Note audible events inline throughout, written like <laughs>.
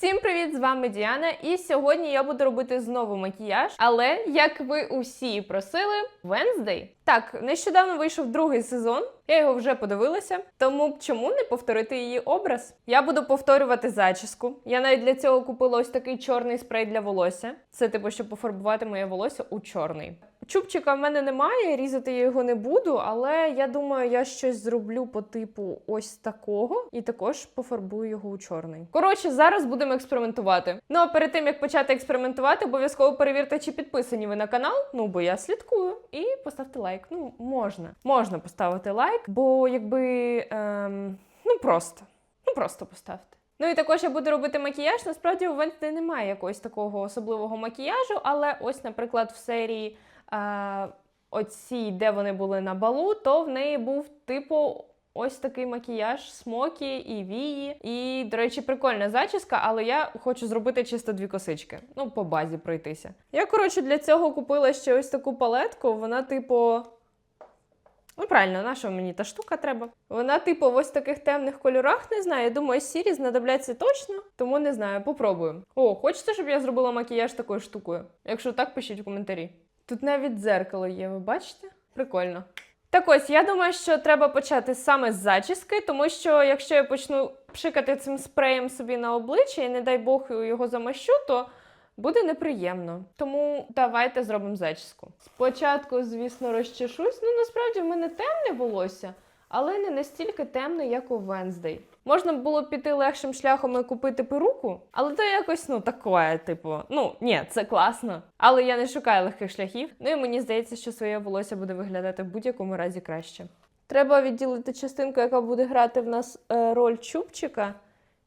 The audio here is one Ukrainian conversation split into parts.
Всім привіт! З вами Діана. І сьогодні я буду робити знову макіяж. Але як ви усі просили, Wednesday. Так, нещодавно вийшов другий сезон. Я його вже подивилася. Тому чому не повторити її образ? Я буду повторювати зачіску. Я навіть для цього купила ось такий чорний спрей для волосся. Це типу, щоб пофарбувати моє волосся у чорний. Чубчика в мене немає, різати я його не буду, але я думаю, я щось зроблю по типу ось такого і також пофарбую його у чорний. Коротше, зараз будемо експериментувати. Ну а перед тим як почати експериментувати, обов'язково перевірте, чи підписані ви на канал. Ну бо я слідкую. І поставте лайк. Ну можна, можна поставити лайк, бо якби ем, ну просто, ну просто поставте. Ну і також я буду робити макіяж. Насправді у Венсти немає якогось такого особливого макіяжу, але ось, наприклад, в серії е, оцій, де вони були на балу, то в неї був типу. Ось такий макіяж, смокі і вії. І, до речі, прикольна зачіска, але я хочу зробити чисто дві косички. Ну, по базі пройтися. Я, коротше, для цього купила ще ось таку палетку. Вона, типу. Ну, правильно, на що мені та штука треба? Вона, типу, в ось таких темних кольорах, не знаю. Я думаю, сірі знадобляться точно, тому не знаю, попробую. О, хочете, щоб я зробила макіяж такою штукою? Якщо так, пишіть у коментарі. Тут навіть дзеркало є, ви бачите? Прикольно. Так ось, я думаю, що треба почати саме з зачіски, тому що якщо я почну пшикати цим спреєм собі на обличчя і, не дай Бог, його замащу, то буде неприємно. Тому давайте зробимо зачіску. Спочатку, звісно, розчешусь. Ну, насправді в мене темне волосся, але не настільки темне, як у Венздей. Можна було піти легшим шляхом і купити перуку, але то якось ну таке, типу, ну ні, це класно. Але я не шукаю легких шляхів. Ну і мені здається, що своє волосся буде виглядати в будь-якому разі краще. Треба відділити частинку, яка буде грати в нас е, роль чубчика,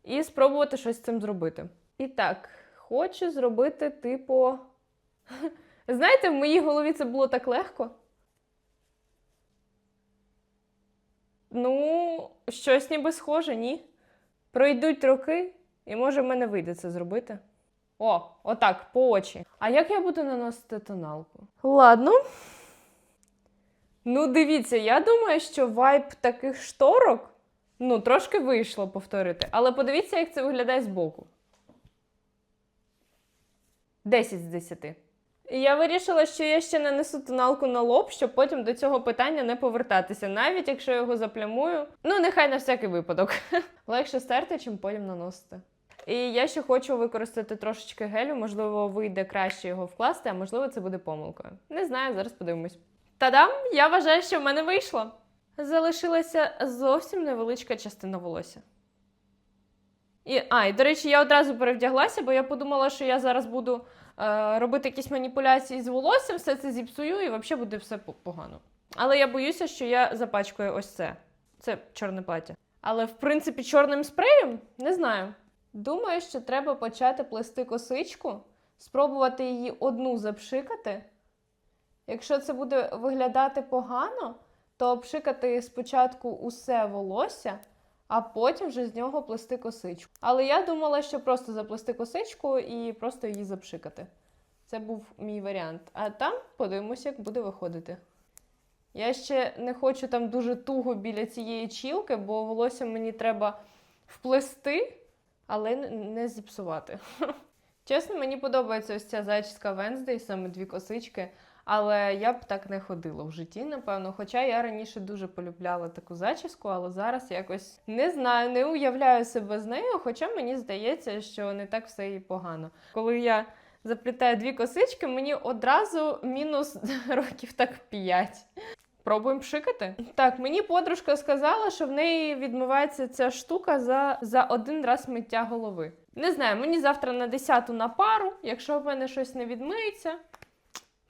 і спробувати щось з цим зробити. І так, хочу зробити, типу. <laughs> Знаєте, в моїй голові це було так легко. Ну, щось ніби схоже, ні. Пройдуть роки, і може в мене вийде це зробити. О, отак, по очі. А як я буду наносити тоналку? Ладно. Ну, дивіться, я думаю, що вайб таких шторок ну, трошки вийшло повторити. Але подивіться, як це виглядає збоку. 10 з 10. І я вирішила, що я ще нанесу тоналку на лоб, щоб потім до цього питання не повертатися, навіть якщо я його заплямую. Ну, нехай на всякий випадок. <laughs> Легше стерти, чим потім наносити. І я ще хочу використати трошечки гелю, можливо, вийде краще його вкласти, а можливо, це буде помилкою. Не знаю, зараз подивимось. Та-дам! Я вважаю, що в мене вийшло. Залишилася зовсім невеличка частина волосся. І, а, і до речі, я одразу перевдяглася, бо я подумала, що я зараз буду робити якісь маніпуляції з волоссям, все це зіпсую і взагалі буде все погано. Але я боюся, що я запачкаю ось це. Це чорне плаття. Але, в принципі, чорним спреєм не знаю. Думаю, що треба почати плести косичку, спробувати її одну запшикати. Якщо це буде виглядати погано, то обшикати спочатку усе волосся, а потім вже з нього плести косичку. Але я думала, що просто заплести косичку і просто її запшикати. Це був мій варіант. А там подивимося, як буде виходити. Я ще не хочу там дуже туго біля цієї чілки, бо волосся мені треба вплести, але не зіпсувати. <laughs> Чесно, мені подобається ось ця зачіска Венздей, саме дві косички. Але я б так не ходила в житті, напевно. Хоча я раніше дуже полюбляла таку зачіску, але зараз якось не знаю, не уявляю себе з нею, хоча мені здається, що не так все і погано. Коли я заплітаю дві косички, мені одразу мінус <laughs> років так 5. Пробуємо пшикати. Так, мені подружка сказала, що в неї відмивається ця штука за, за один раз миття голови. Не знаю, мені завтра на 10 на пару. Якщо в мене щось не відмиється,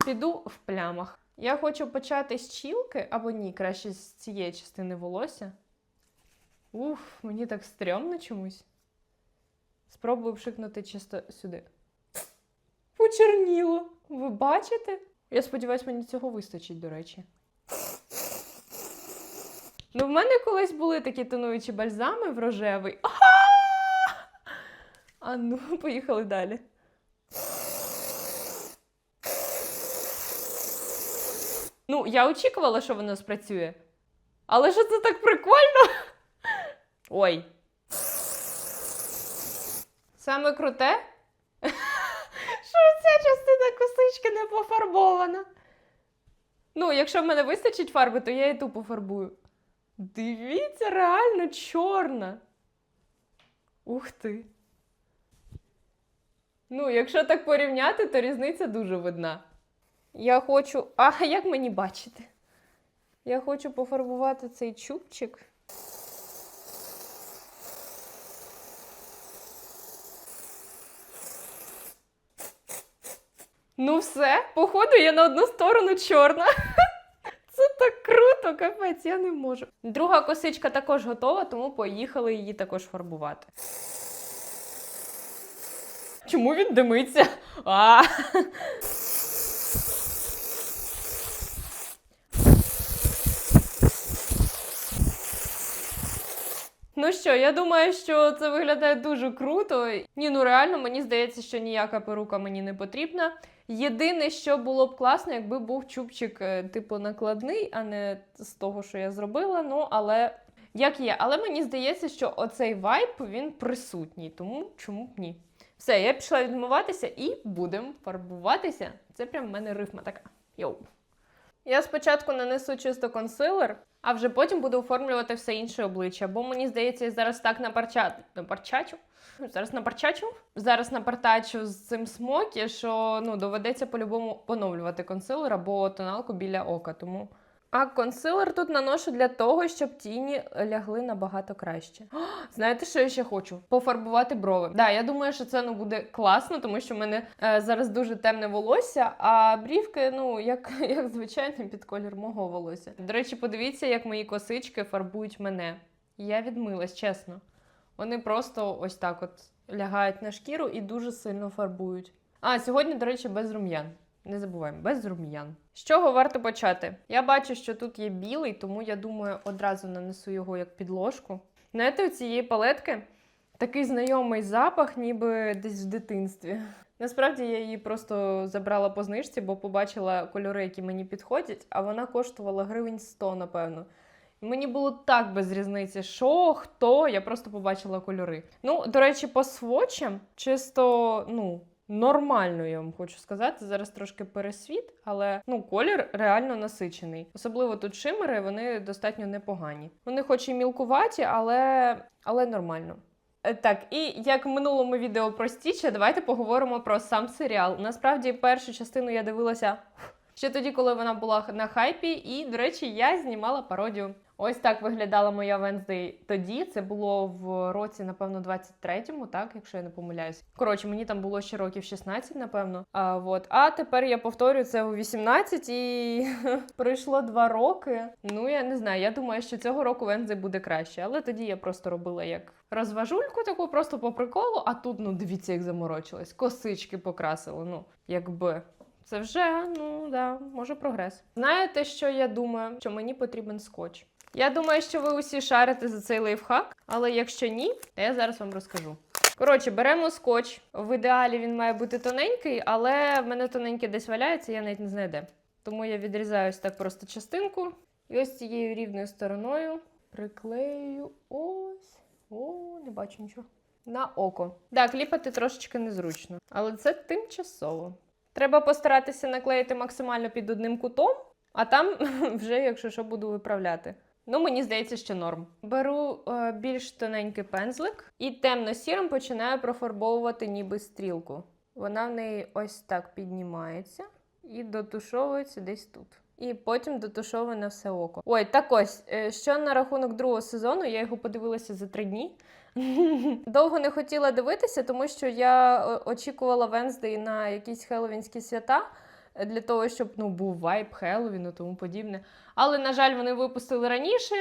піду в плямах. Я хочу почати з чілки, або ні, краще з цієї частини волосся. Уф, мені так стрьомно чомусь. Спробую пшикнути чисто сюди. Почерніло. Ви бачите? Я сподіваюся, мені цього вистачить, до речі. Ну, в мене колись були такі тонуючі бальзами в рожевий. А ну, <laughs> поїхали далі. Ну, я очікувала, що воно спрацює. Але що це так прикольно? Ой. Саме круте, що ця частина косички не пофарбована. Ну, якщо в мене вистачить фарби, то я і ту пофарбую. Дивіться, реально чорна. Ух ти. Ну, якщо так порівняти, то різниця дуже видна. Я хочу. А <laughs> як мені бачити? Я хочу пофарбувати цей чубчик. Ну, все, походу, я на одну сторону чорна. <laughs> Це так круто, капець, я не можу. Друга косичка також готова, тому поїхали її також фарбувати. Чому він димиться? А! <laughs> що, я думаю, що це виглядає дуже круто. Ні, ну реально, мені здається, що ніяка перука мені не потрібна. Єдине, що було б класно, якби був чубчик, е, типу, накладний, а не з того, що я зробила. Ну, але як є. Але мені здається, що оцей вайб він присутній, тому чому б ні? Все, я пішла відмиватися і будемо фарбуватися. Це прям в мене рифма така. Йоу. Я спочатку нанесу чисто консилер, а вже потім буду оформлювати все інше обличчя. Бо мені здається, я зараз так напарча... напарчачу. Зараз напарчачу. Зараз напартачу з цим смокі, що ну, доведеться по-любому поновлювати консилер або тоналку біля ока. Тому. А консилер тут наношу для того, щоб тіні лягли набагато краще. О, <gasps> знаєте, що я ще хочу? Пофарбувати брови. Да, я думаю, що це ну буде класно, тому що в мене е, зараз дуже темне волосся, а брівки, ну як, <laughs> як звичайно, під колір мого волосся. До речі, подивіться, як мої косички фарбують мене. Я відмилась, чесно. Вони просто ось так от лягають на шкіру і дуже сильно фарбують. А сьогодні, до речі, без рум'ян. Не забуваємо, без рум'ян. З чого варто почати? Я бачу, що тут є білий, тому я думаю, одразу нанесу його як підложку. Знаєте, у цієї палетки такий знайомий запах, ніби десь в дитинстві. Насправді я її просто забрала по знижці, бо побачила кольори, які мені підходять, а вона коштувала гривень 100, напевно. Мені було так без різниці, що, хто, я просто побачила кольори. Ну, до речі, по свочам чисто, ну, нормально, я вам хочу сказати. Зараз трошки пересвіт, але ну, колір реально насичений. Особливо тут шимери, вони достатньо непогані. Вони хоч і мілкуваті, але, але нормально. Е, Так, і як в минулому відео про Стіча, давайте поговоримо про сам серіал. Насправді, першу частину я дивилася ще тоді, коли вона була на хайпі, і, до речі, я знімала пародію. Ось так виглядала моя Венздей тоді. Це було в році, напевно, 23-му, так, якщо я не помиляюсь. Коротше, мені там було ще років 16, напевно. А, вот. а тепер я повторюю це у 18 і <laughs> пройшло два роки. Ну, я не знаю. Я думаю, що цього року Венздей буде краще. Але тоді я просто робила як розважульку, таку просто по приколу. А тут, ну, дивіться, як заморочилась. Косички покрасила. Ну, якби. Це вже, ну да, може прогрес. Знаєте, що я думаю? Що мені потрібен скотч. Я думаю, що ви усі шарите за цей лайфхак, але якщо ні, то я зараз вам розкажу. Коротше, беремо скотч. В ідеалі він має бути тоненький, але в мене тоненький десь валяється, я навіть не знаю де. Тому я відрізаю ось так просто частинку. І ось цією рівною стороною приклею ось. О, не бачу нічого. На око. Так, кліпати трошечки незручно, але це тимчасово. Треба постаратися наклеїти максимально під одним кутом, а там <laughs> вже, якщо що, буду виправляти. Ну, мені здається, що норм. Беру е, більш тоненький пензлик і темно-сірим починаю профарбовувати ніби стрілку. Вона в неї ось так піднімається і дотушовується десь тут. І потім дотушовує на все око. Ой, так ось, е, що на рахунок другого сезону, я його подивилася за три дні. <laughs> Довго не хотіла дивитися, тому що я е, очікувала Венздей на якісь хеллоуінські свята для того, щоб ну, був вайб Хеллоуін і тому подібне. Але, на жаль, вони випустили раніше.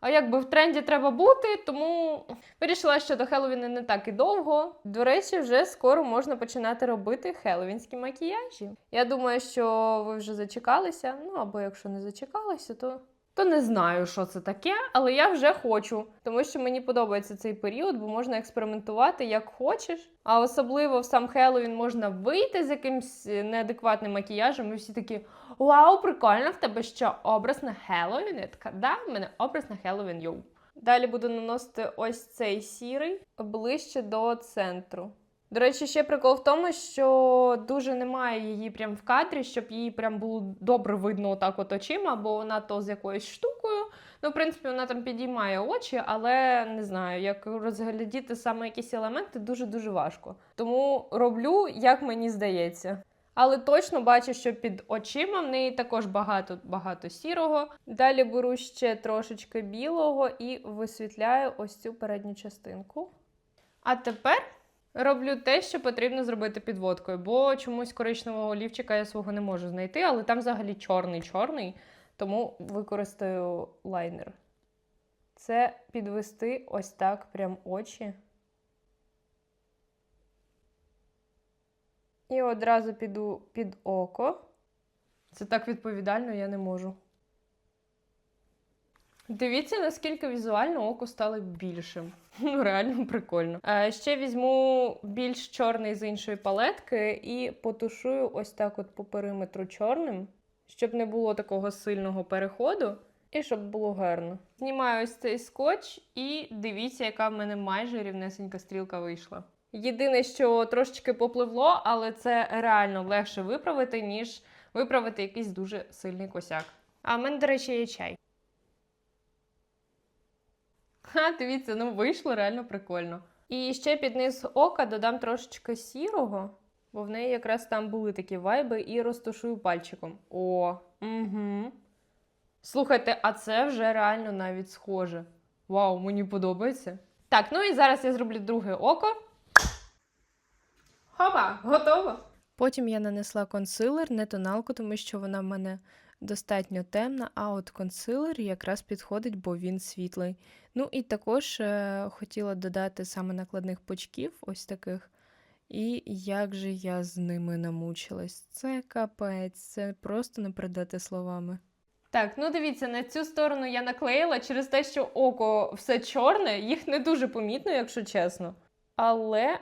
А якби в тренді треба бути, тому вирішила, що до Хеллоуіна не так і довго. До речі, вже скоро можна починати робити хеллоуінські макіяжі. Я думаю, що ви вже зачекалися. Ну або якщо не зачекалися, то то не знаю, що це таке, але я вже хочу, тому що мені подобається цей період, бо можна експериментувати як хочеш. А особливо в сам Хеллоуін можна вийти з якимсь неадекватним макіяжем, і всі такі Вау, прикольно, в тебе що образ на Хеллоуін? Я така, да, в мене образ на Хеллоуін, йоу. Далі буду наносити ось цей сірий ближче до центру. До речі, ще прикол в тому, що дуже немає її прям в кадрі, щоб її прям було добре видно отак от очима, бо вона то з якоюсь штукою. Ну, в принципі, вона там підіймає очі, але не знаю, як розглядіти саме якісь елементи дуже-дуже важко. Тому роблю, як мені здається. Але точно бачу, що під очима в неї також багато багато сірого. Далі беру ще трошечки білого і висвітляю ось цю передню частинку. А тепер роблю те, що потрібно зробити підводкою, бо чомусь коричневого олівчика я свого не можу знайти, але там взагалі чорний-чорний, тому використаю лайнер. Це підвести ось так прям очі. І одразу піду під око. Це так відповідально, я не можу. Дивіться, наскільки візуально око стало більшим. <laughs> Ну, реально прикольно. А ще візьму більш чорний з іншої палетки і потушую ось так от по периметру чорним, щоб не було такого сильного переходу. І щоб було гарно. Знімаю ось цей скотч і дивіться, яка в мене майже рівнесенька стрілка вийшла. Єдине, що трошечки попливло, але це реально легше виправити, ніж виправити якийсь дуже сильний косяк. А в мене, до речі, є чай. Ха, дивіться, ну вийшло реально прикольно. І ще під низ ока додам трошечки сірого, бо в неї якраз там були такі вайби, і розташую пальчиком. О, угу. Слухайте, а це вже реально навіть схоже. Вау, мені подобається. Так, ну і зараз я зроблю друге око. Хопа, готово. Потім я нанесла консилер, не тоналку, тому що вона в мене достатньо темна, а от консилер якраз підходить, бо він світлий. Ну і також е, хотіла додати саме накладних пучків, ось таких. І як же я з ними намучилась. Це капець, це просто не передати словами. Так, ну дивіться, на цю сторону я наклеїла через те, що око все чорне, їх не дуже помітно, якщо чесно. Але.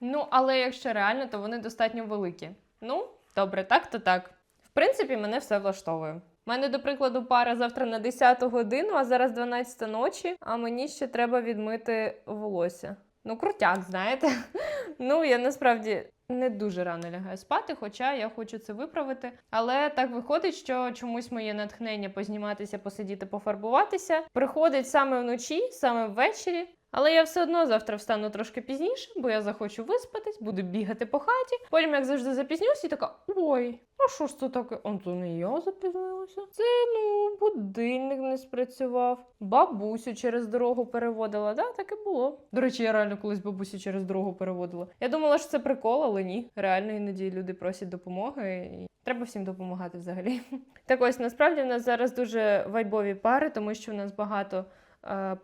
Ну, але якщо реально, то вони достатньо великі. Ну, добре, так то так. Принципі, мене все влаштовує. У мене, до прикладу, пара завтра на 10 годину, а зараз 12 ночі, а мені ще треба відмити волосся. Ну, крутяк, знаєте. <laughs> Ну, я насправді не дуже рано лягаю спати, хоча я хочу це виправити. Але так виходить, що чомусь моє натхнення позніматися, посидіти, пофарбуватися приходить саме вночі, саме ввечері. Але я все одно завтра встану трошки пізніше, бо я захочу виспатись, буду бігати по хаті. Потім, як завжди, запізнюсь і така: ой, а що ж це таке? Он то не я запізнилася. Це ну, будильник не спрацював. Бабусю через дорогу переводила. Да, так і було. До речі, я реально колись бабусю через дорогу переводила. Я думала, що це прикол, але ні. Реально іноді люди просять допомоги. І... Треба всім допомагати взагалі. <laughs> Так ось насправді в нас зараз дуже вайбові пари, тому що в нас багато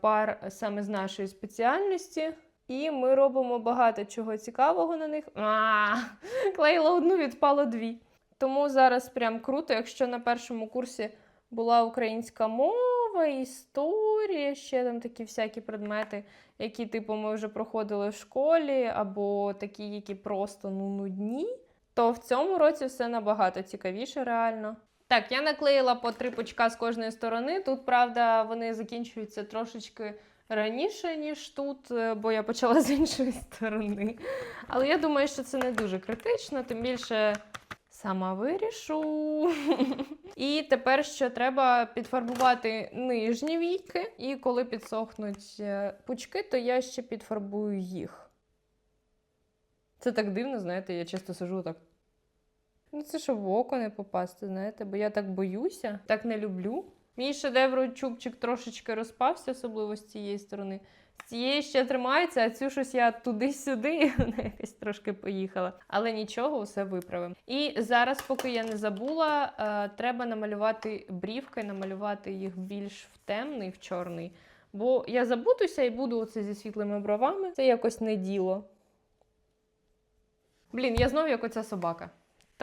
пар саме з нашої спеціальності. І ми робимо багато чого цікавого на них. А, клеїла одну, відпало дві. Тому зараз прям круто, якщо на першому курсі була українська мова, історія, ще там такі всякі предмети, які, типу, ми вже проходили в школі, або такі, які просто ну, нудні, то в цьому році все набагато цікавіше, реально. Так, я наклеїла по три пучка з кожної сторони. Тут, правда, вони закінчуються трошечки раніше, ніж тут, е, бо я почала з іншої сторони. Але я думаю, що це не дуже критично, тим більше сама вирішу. І тепер ще треба підфарбувати нижні війки, і коли підсохнуть е, пучки, то я ще підфарбую їх. Це так дивно, знаєте, я часто сижу так. Ну, це щоб в око не попасти, знаєте, бо я так боюся, так не люблю. Мій шедевр чубчик трошечки розпався, особливо з цієї сторони. З цієї ще тримається, а цю щось я туди-сюди, <laughs> вона якась трошки поїхала. Але нічого, все виправимо. І зараз, поки я не забула, е, треба намалювати брівки, намалювати їх більш в темний, в чорний. Бо я забудуся і буду оце зі світлими бровами. Це якось не діло. Блін, я знову як оця собака.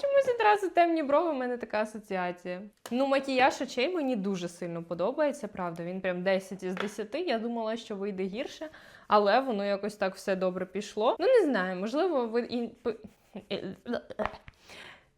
Чомусь одразу темні брови, в мене така асоціація. Ну, макіяж очей мені дуже сильно подобається, правда. Він прям 10 із 10. Я думала, що вийде гірше, але воно якось так все добре пішло. Ну, не знаю, можливо, ви і.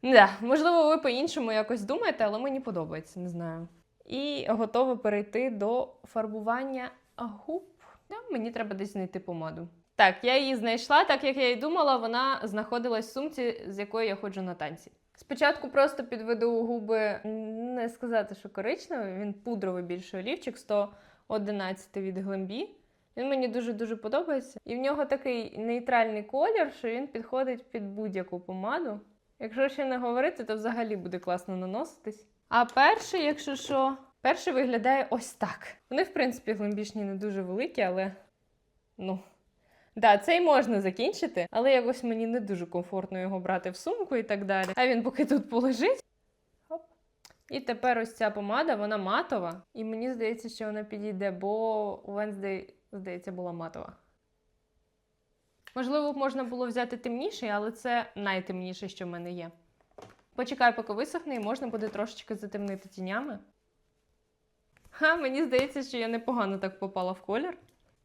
Да, можливо, ви по-іншому якось думаєте, але мені подобається, не знаю. І готова перейти до фарбування губ. Да, мені треба десь знайти помаду. Так, я її знайшла, так як я і думала, вона знаходилась в сумці, з якою я ходжу на танці. Спочатку просто підведу губи, не сказати, що коричневий, він пудровий більше олівчик 111 від Глембі. Він мені дуже-дуже подобається. І в нього такий нейтральний колір, що він підходить під будь-яку помаду. Якщо ще не говорити, то взагалі буде класно наноситись. А перший, якщо що, перший виглядає ось так. Вони, в принципі, глимбішні не дуже великі, але ну. Да, цей можна закінчити, але якось мені не дуже комфортно його брати в сумку і так далі. А він поки тут полежить. Хоп. І тепер ось ця помада, вона матова. І мені здається, що вона підійде, бо у Wednesday, здається, була матова. Можливо, можна було взяти темніший, але це найтемніше, що в мене є. Почекай, поки висохне, і можна буде трошечки затемнити тінями. Ха, мені здається, що я непогано так попала в колір.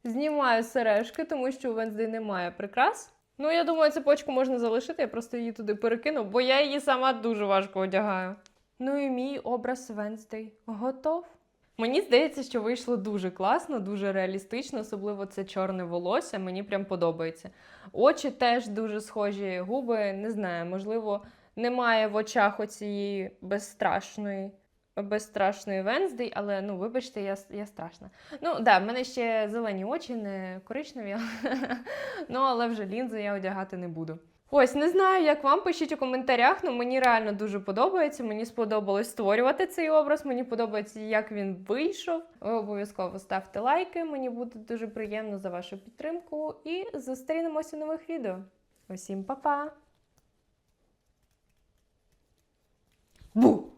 Знімаю сережки, тому що у Венздей немає прикрас. Ну, я думаю, цепочку можна залишити, я просто її туди перекину, бо я її сама дуже важко одягаю. Ну і мій образ Венздей готов. Мені здається, що вийшло дуже класно, дуже реалістично, особливо це чорне волосся. Мені прям подобається. Очі теж дуже схожі, губи, не знаю, можливо, немає в очах оцієї безстрашної. Безстрашної Венздей, але ну, вибачте, я, я страшна. Ну, да, в мене ще зелені очі, не коричневі, <laughs> ну, але вже лінзи я одягати не буду. Ось, не знаю, як вам пишіть у коментарях, але мені реально дуже подобається. Мені сподобалось створювати цей образ, мені подобається, як він вийшов. Ви обов'язково ставте лайки, мені буде дуже приємно за вашу підтримку. І зустрінемося в нових відео. Усім па-па! Бу!